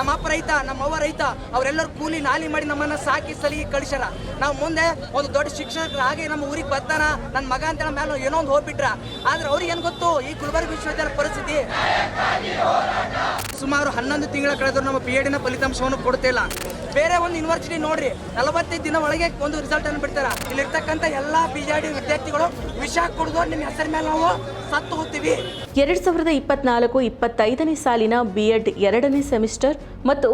ನಮ್ಮ ಅಪ್ಪ ರೈತ, ನಮ್ಮ ಅವ್ವ ರೈತ, ಅವರೆಲ್ಲರೂ ಕೂಲಿ ನಾಲಿ ಮಾಡಿ ನಮ್ಮನ್ನ ಸಾಕಿ ಸಲಿಗೆ ಕಳಿಸ್ಯಾರ. ನಾವು ಮುಂದೆ ಒಂದು ದೊಡ್ಡ ಶಿಕ್ಷಕರಾಗಿ ನಮ್ಮ ಊರಿಗೆ ಬರ್ತಾನ ನನ್ನ ಮಗ ಅಂತ ನಮ್ಮ ಮೇಲೆ ಏನೋ ಒಂದು ಹೋಗ್ಬಿಟ್ರ. ಆದ್ರೆ ಅವ್ರಿಗೆ ಏನು ಗೊತ್ತು? ಈ ಗುಲ್ಬರ್ಗ ವಿಶ್ವವಿದ್ಯಾಲಯ ಪರಿಸ್ಥಿತಿ. ಸುಮಾರು ಹನ್ನೊಂದು ತಿಂಗಳ ಕಳೆದ್ರು ನಮ್ಮ ಪಿ ಎಡಿನ ಫಲಿತಾಂಶವನ್ನು ಕೊಡ್ತಿಲ್ಲ ಬೇರೆ ಒಂದು ಯೂನಿವರ್ಸಿಟಿ ನೋಡ್ರಿ, ನಲವತ್ತೈದು ದಿನ ಒಳಗೆ ಒಂದು ರಿಸಲ್ಟ್ ಅನ್ನು ಬಿಡ್ತಾರ. ಇಲ್ಲಿರ್ತಕ್ಕಂಥ ಎಲ್ಲಾ ಪಿ ಜಿ ಡಿ ವಿದ್ಯಾರ್ಥಿಗಳು ವಿಷ ಕುಡಿದು ನಿಮ್ಮ ಹೆಸರ ಮೇಲೆ ನಾವು ಸತ್ತು ಹೋಗ್ತೀವಿ. ಎರಡ್ ಸಾವಿರದ ಇಪ್ಪತ್ನಾಲ್ಕು ಇಪ್ಪತ್ತೈದನೇ ಸಾಲಿನ ಬಿ ಎಡ್ ಎರಡನೇ ಸೆಮಿಸ್ಟರ್ ಮತ್ತು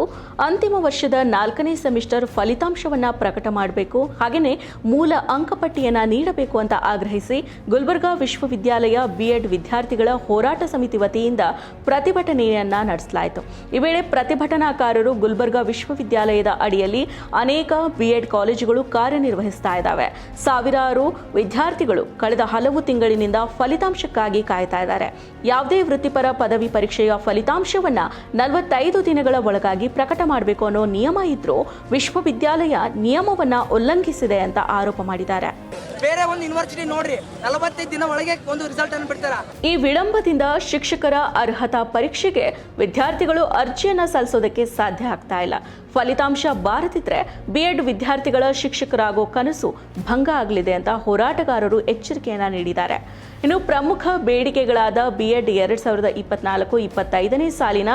ಅಂತಿಮ ವರ್ಷದ ನಾಲ್ಕನೇ ಸೆಮಿಸ್ಟರ್ ಫಲಿತಾಂಶವನ್ನ ಪ್ರಕಟ ಮಾಡಬೇಕು. ಹಾಗೆಯೇ ಮೂಲ ಅಂಕಪಟ್ಟಿಯನ್ನ ನೀಡಬೇಕು ಅಂತ ಆಗ್ರಹಿಸಿ ಗುಲ್ಬರ್ಗಾ ವಿಶ್ವವಿದ್ಯಾಲಯ ಬಿ ಎಡ್ ವಿದ್ಯಾರ್ಥಿಗಳ ಹೋರಾಟ ಸಮಿತಿ ವತಿಯಿಂದ ಪ್ರತಿಭಟನೆಯನ್ನ ನಡೆಸಲಾಯಿತು. ಈ ವೇಳೆ ಪ್ರತಿಭಟನಾಕಾರರು ಗುಲ್ಬರ್ಗಾ ವಿಶ್ವವಿದ್ಯಾಲಯದ ಅಡಿಯಲ್ಲಿ ಅನೇಕ ಬಿಎಡ್ ಕಾಲೇಜುಗಳು ಕಾರ್ಯನಿರ್ವಹಿಸ್ತಾ ಇದ್ದಾವೆ. ಸಾವಿರಾರು ವಿದ್ಯಾರ್ಥಿಗಳು ಕಳೆದ ಹಲವು ತಿಂಗಳಿನಿಂದ ಫಲಿತಾಂಶಕ್ಕಾಗಿ ಕಾಯ್ತಾ ಇದ್ದಾರೆ. ಯಾವುದೇ ವೃತ್ತಿಪರ ಪದವಿ ಪರೀಕ್ಷೆಯ ಫಲಿತಾಂಶವನ್ನ ನಲವತ್ತೈದು ದಿನಗಳ ಒಳಗಾಗಿ ಪ್ರಕಟ ಮಾಡಬೇಕು ಅನ್ನೋ ನಿಯಮ ಇದ್ರೂ ವಿಶ್ವವಿದ್ಯಾಲಯ ನಿಯಮವನ್ನ ಉಲ್ಲಂಘಿಸಿದೆ ಅಂತ ಆರೋಪ ಮಾಡಿದ್ದಾರೆ. ಬೇರೆ ಒಂದು ಯೂನಿವರ್ಸಿಟಿ ನೋಡ್ರಿ, ನಲವತ್ತೈದು ದಿನ ಒಳಗೆ ಒಂದು ರಿಸಲ್ಟ್ ಅನ್ನು ಬಿಡ್ತಾರ. ಈ ವಿಳಂಬದಿಂದ ಶಿಕ್ಷಕರ ಅರ್ಹತಾ ಪರೀಕ್ಷೆಗೆ ವಿದ್ಯಾರ್ಥಿಗಳು ಅರ್ಜಿಯನ್ನ ಸಲ್ಲಿಸೋದಕ್ಕೆ ಸಾಧ್ಯ ಆಗ್ತಾ ಇಲ್ಲ. ಫಲಿತಾಂಶ ಬಾರದಿದ್ರೆ ಬಿ ಎಡ್ ವಿದ್ಯಾರ್ಥಿಗಳ ಶಿಕ್ಷಕರಾಗೋ ಕನಸು ಭಂಗ ಆಗಲಿದೆ ಅಂತ ಹೋರಾಟಗಾರರು ಎಚ್ಚರಿಕೆಯನ್ನ ನೀಡಿದ್ದಾರೆ. ಇನ್ನು ಪ್ರಮುಖ ಬೇಡಿಕೆಗಳಾದ ಬಿ ಎಡ್ ಎರಡ್ ಸಾವಿರದ ಇಪ್ಪತ್ನಾಲ್ಕು, ಇಪ್ಪತ್ತೈದನೇ ಸಾಲಿನ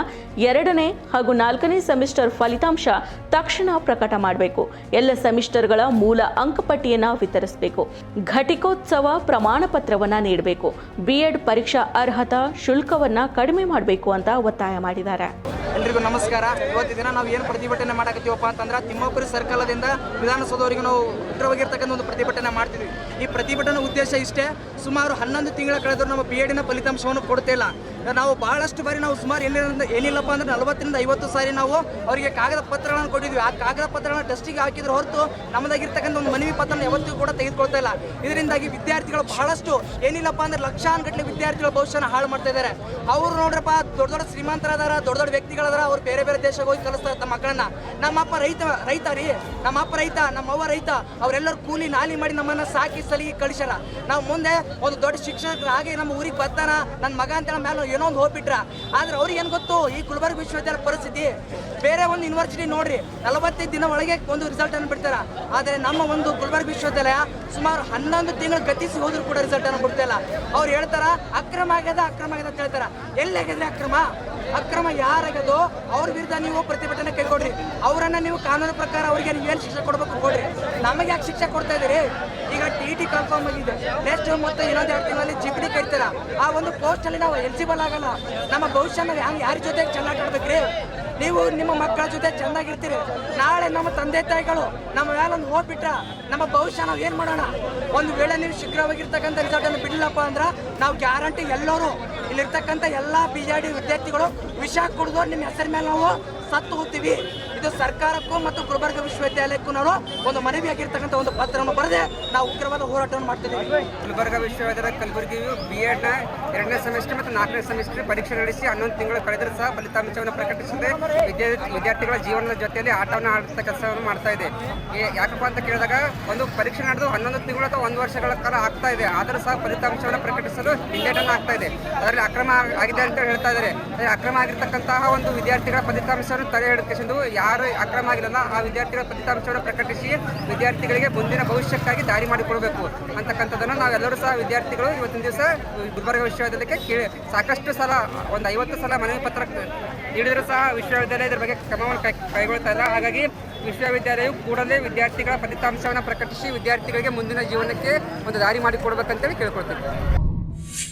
ಎರಡನೇ ಹಾಗೂ ನಾಲ್ಕನೇ ಸೆಮಿಸ್ಟರ್ ಫಲಿತಾಂಶ ತಕ್ಷಣ ಪ್ರಕಟ ಮಾಡಬೇಕು. ಎಲ್ಲ ಸೆಮಿಸ್ಟರ್ಗಳ ಮೂಲ ಅಂಕಪಟ್ಟಿಯನ್ನು ವಿತರಿಸಬೇಕು. ಘಟಿಕೋತ್ಸವ ಪ್ರಮಾಣ ಪತ್ರವನ್ನ ನೀಡಬೇಕು. ಬಿ ಎಡ್ ಪರೀಕ್ಷಾ ಅರ್ಹತಾ ಶುಲ್ಕವನ್ನ ಕಡಿಮೆ ಮಾಡಬೇಕು ಅಂತ ಒತ್ತಾಯ ಮಾಡಿದ್ದಾರೆ. ಎಲ್ರಿಗೂ ನಮಸ್ಕಾರ. ಇವತ್ತಿನ ದಿನ ನಾವು ಏನು ಪ್ರತಿಭಟನೆ ಮಾಡಕತ್ತೀವಪ್ಪ ಅಂತಂದ್ರೆ ತಿಮ್ಮಾಪುರಿ ಸರ್ಕಲದಿಂದ ವಿಧಾನಸೌಧವರಿಗೆ ನಾವು ಉಗ್ರವಾಗಿರ್ತಕ್ಕಂಥ ಒಂದು ಪ್ರತಿಭಟನೆ ಮಾಡ್ತಿದ್ವಿ. ಈ ಪ್ರತಿಭಟನೆ ಉದ್ದೇಶ ಇಷ್ಟೇ. ಸುಮಾರು ಹನ್ನೊಂದು ತಿಂಗಳ ಕಳೆದ್ರು ನಮ್ಮ ಬಿ ಎಡಿನ ಫಲಿತಾಂಶವನ್ನು ಕೊಡ್ತಿಲ್ಲ ನಾವು ಬಹಳಷ್ಟು ಬಾರಿ ನಾವು ಸುಮಾರು ಏನಿಲ್ಲ ಏನಿಲ್ಲಪ್ಪ ಅಂದ್ರೆ ನಲವತ್ತರಿಂದ ಐವತ್ತು ಸಾರಿ ನಾವು ಅವರಿಗೆ ಕಾಗದ ಪತ್ರಗಳನ್ನು ಕೊಟ್ಟಿದ್ವಿ. ಆ ಕಾಗದ ಪತ್ರಗಳನ್ನ ಟೆಸ್ಟಿಗೆ ಹಾಕಿದ್ರೆ ಹೊರತು ನಮ್ಮದಾಗಿರ್ತಕ್ಕಂಥ ಒಂದು ಮನವಿ ಪತ್ರನ ಯಾವತ್ತೂ ಕೂಡ ತೆಗೆದುಕೊಳ್ತಾ ಇಲ್ಲ. ಇದರಿಂದಾಗಿ ವಿದ್ಯಾರ್ಥಿಗಳು ಬಹಳಷ್ಟು ಏನಿಲ್ಲಪ್ಪ ಅಂದ್ರೆ ಲಕ್ಷಾನುಗಟ್ಟಲೆ ವಿದ್ಯಾರ್ಥಿಗಳ ಭವಿಷ್ಯನ ಹಾಳು ಮಾಡ್ತಾ ಇದ್ದಾರೆ. ಅವರು ನೋಡ್ರಪ್ಪ, ದೊಡ್ಡ ದೊಡ್ಡ ಶ್ರೀಮಂತರಾದಾರ ದೊಡ್ಡ ದೊಡ್ಡ ವ್ಯಕ್ತಿಗಳಾದ್ರ ಅವ್ರು ಬೇರೆ ಬೇರೆ ದೇಶಕ್ಕೆ ಹೋಗಿ ಕಲಿಸ್ತಾರೆ ತಮ್ಮ ಮಕ್ಕಳನ್ನ. ನಮ್ಮಪ್ಪ ರೈತ ರೈತ ರೀ. ನಮ್ಮಪ್ಪ ರೈತ ನಮ್ಮ ಅವ್ವ ರೈತ, ಅವರೆಲ್ಲರೂ ಕೂಲಿ ನಾಲಿ ಮಾಡಿ ನಮ್ಮನ್ನ ಸಾಕಿ ಸಲಿಗೆ ಕಳಿಸಲ್ಲ ನಾವು ಮುಂದೆ ಒಂದು ದೊಡ್ಡ ಶಿಕ್ಷಕರಾಗಿ ನಮ್ಮ ಊರಿಗೆ ಬರ್ತಾನ ನನ್ನ ಮಗ ಅಂತ ಮೇಲೆ ಏನೋ ಒಂದು ಹೋಗ್ಬಿಟ್ರ ಆದ್ರೆ ಅವ್ರಿಗೆ ಏನು ಗೊತ್ತು? ಈ ಗುಲ್ಬರ್ಗ ವಿಶ್ವವಿದ್ಯಾಲಯ ಪರಿಸ್ಥಿತಿ ಬೇರೆ ಒಂದು ಯೂನಿವರ್ಸಿಟಿ ನೋಡ್ರಿ, ನಲವತ್ತೈದು ದಿನ ಒಳಗೆ ಒಂದು ರಿಸಲ್ಟ್ ಅನ್ನು ಬಿಡ್ತಾರ. ಆದ್ರೆ ನಮ್ಮ ಒಂದು ಗುಲ್ಬರ್ಗ ವಿಶ್ವವಿದ್ಯಾಲಯ ಸುಮಾರು ಹನ್ನೊಂದು ತಿಂಗಳು ಗತಿಸಿ ಹೋದ್ರು ಕೂಡ ರಿಸಲ್ಟ್ ಅನ್ನು ಬಿಡ್ತಿಲ್ಲ ಅವ್ರು ಹೇಳ್ತಾರ, ಅಕ್ರಮ ಆಗ್ಯದ ಅಕ್ರಮ ಆಗ್ಯದ ಅಂತ ಹೇಳ್ತಾರ. ಎಲ್ಲಿಯಾಗಿದ್ರೆ ಅಕ್ರಮ? ಅಕ್ರಮ ಯಾರಾಗದೋ ಅವ್ರ ವಿರುದ್ಧ ನೀವು ಪ್ರತಿಭಟನೆ ಕೈಗೊಡ್ರಿ ಅವರನ್ನ ನೀವು ಕಾನೂನು ಪ್ರಕಾರ ಅವ್ರಿಗೆ ಏನು ಶಿಕ್ಷೆ ಕೊಡ್ಬೇಕು ಕೊಡ್ರಿ. ನಮಗೆ ಯಾಕೆ ಶಿಕ್ಷೆ ಕೊಡ್ತಾ ಇದ್ದೀರಿ? ಈಗ ಟಿ ಟಿ ಕನ್ಫರ್ಮ್ ಆಗಿದೆ. ನೆಕ್ಸ್ಟ್ ಮತ್ತೆ ಇನ್ನೊಂದು ಎರಡು ತಿಂಗಳಲ್ಲಿ ಜಿಪಿಡಿ ಕರಿತಾರ ಆ ಒಂದು ಪೋಸ್ಟ್ ಅಲ್ಲಿ ನಾವು ಎಲಿಜಿಬಲ್ ಆಗಲ್ಲ. ನಮ್ಮ ಭವಿಷ್ಯ ನಾವು ಹ್ಯಾಂಗ ಯಾರ ಜೊತೆ ಚೆನ್ನಾಗಿ ಆಡ್ಬೇಕ್ರಿ ನೀವು ನಿಮ್ಮ ಮಕ್ಕಳ ಜೊತೆ ಚೆನ್ನಾಗಿರ್ತೀರಿ. ನಾಳೆ ನಮ್ಮ ತಂದೆ ತಾಯಿಗಳು ನಮ್ಮ ಮೇಲೊಂದು ಹೋಗ್ಬಿಟ್ರ ನಮ್ಮ ಭವಿಷ್ಯ ನಾವು ಏನು ಮಾಡೋಣ? ಒಂದು ವೇಳೆ ನೀವು ಶೀಘ್ರವಾಗಿರ್ತಕ್ಕಂಥ ರಿಸಲ್ಟ್ ಅನ್ನು ಬಿಡಲಪ್ಪ ಅಂದ್ರೆ ನಾವು ಗ್ಯಾರಂಟಿ ಎಲ್ಲರೂ ಇಲ್ಲಿರ್ತಕ್ಕಂಥ ಎಲ್ಲಾ ಬಿ ವಿದ್ಯಾರ್ಥಿಗಳು ವಿಷ ಕುಡಿದು ನಿಮ್ಮ ಹೆಸರ ಮೇಲೆ ನಾವು ಸತ್ತು ಹೋಗ್ತೀವಿ. ಇದು ಸರ್ಕಾರಕ್ಕೂ ಮತ್ತು ಗುಲ್ಬರ್ಗ ವಿಶ್ವವಿದ್ಯಾಲಯಕ್ಕೂ ನಾವು ಒಂದು ಮನವಿಯಾಗಿರ್ತಕ್ಕಂಥ ಒಂದು ಪತ್ರವನ್ನು ಬರೆದೆ ನಾವು ಉಗ್ರವಾದ ಹೋರಾಟವನ್ನು ಮಾಡ್ತಿದ್ದೀವಿ. ಗುಲ್ಬರ್ಗ ವಿಶ್ವವಿದ್ಯಾಲಯ ಕಲಬುರಗಿಯು ಬಿ ಎಡ್ನ ಎರಡನೇ ಸೆಮಿಸ್ಟರ್ ಮತ್ತು ನಾಲ್ಕನೇ ಸೆಮಿಸ್ಟರ್ ಪರೀಕ್ಷೆ ನಡೆಸಿ ಹನ್ನೊಂದು ತಿಂಗಳು ಕಳೆದರೂ ಸಹ ಫಲಿತಾಂಶವನ್ನು ಪ್ರಕಟಿಸಿದೆ ವಿದ್ಯಾರ್ಥಿ ವಿದ್ಯಾರ್ಥಿಗಳ ಜೀವನದ ಜೊತೆಯಲ್ಲಿ ಆಟವನ್ನು ಆಡುತ್ತ ಕೆಲಸವನ್ನು ಮಾಡ್ತಾ ಇದೆ. ಯಾಕಪ್ಪ ಅಂತ ಕೇಳಿದಾಗ ಒಂದು ಪರೀಕ್ಷೆ ನಡೆದು ಹನ್ನೊಂದು ತಿಂಗಳು ಅಥವಾ ಒಂದು ವರ್ಷಗಳ ಕಾಲ ಆಗ್ತಾ ಇದೆ. ಆದರೂ ಸಹ ಫಲಿತಾಂಶವನ್ನು ಪ್ರಕಟಿಸಲು ಹಿಂದೇಟನ್ನು ಆಗ್ತಾ ಇದೆ. ಅದರಲ್ಲಿ ಅಕ್ರಮ ಆಗ್- ಆಗಿದೆ ಅಂತ ಹೇಳ್ತಾ ಇದ್ದಾರೆ. ಅಕ್ರಮ ಆಗಿರ್ತಕ್ಕಂತಹ ಒಂದು ವಿದ್ಯಾರ್ಥಿಗಳ ಫಲಿತಾಂಶವನ್ನು ತಡೆ ಹಿಡಿದು ಯಾರು ಅಕ್ರಮ ಆಗಿರಲ್ಲ ಆ ವಿದ್ಯಾರ್ಥಿಗಳ ಫಲಿತಾಂಶವನ್ನು ಪ್ರಕಟಿಸಿ ವಿದ್ಯಾರ್ಥಿಗಳಿಗೆ ಮುಂದಿನ ಭವಿಷ್ಯಕ್ಕಾಗಿ ದಾರಿ ಮಾಡಿಕೊಡಬೇಕು ಅಂತಕ್ಕಂಥದ್ದನ್ನು ನಾವೆಲ್ಲರೂ ಸಹ ವಿದ್ಯಾರ್ಥಿಗಳು ಇವತ್ತಿನ ದಿವಸ ಗುಲ್ಬರ್ಗ ವಿಶ್ವವಿದ್ಯಾಲಯಕ್ಕೆ ಕೇಳಿ ಸಾಕಷ್ಟು ಸಲ, ಒಂದು ಐವತ್ತು ಸಲ ಮನವಿ ಪತ್ರ ನೀಡಿದರೂ ಸಹ ವಿಶ್ವವಿದ್ಯಾಲಯ ಇದರ ಬಗ್ಗೆ ಕ್ರಮವನ್ನು ಕೈಗೊಳ್ತಾ ಇಲ್ಲ. ಹಾಗಾಗಿ ವಿಶ್ವವಿದ್ಯಾಲಯವು ಕೂಡಲೇ ವಿದ್ಯಾರ್ಥಿಗಳ ಫಲಿತಾಂಶವನ್ನು ಪ್ರಕಟಿಸಿ ವಿದ್ಯಾರ್ಥಿಗಳಿಗೆ ಮುಂದಿನ ಜೀವನಕ್ಕೆ ಒಂದು ದಾರಿ ಮಾಡಿಕೊಡ್ಬೇಕಂತೇಳಿ ಕೇಳ್ಕೊಳ್ತೀವಿ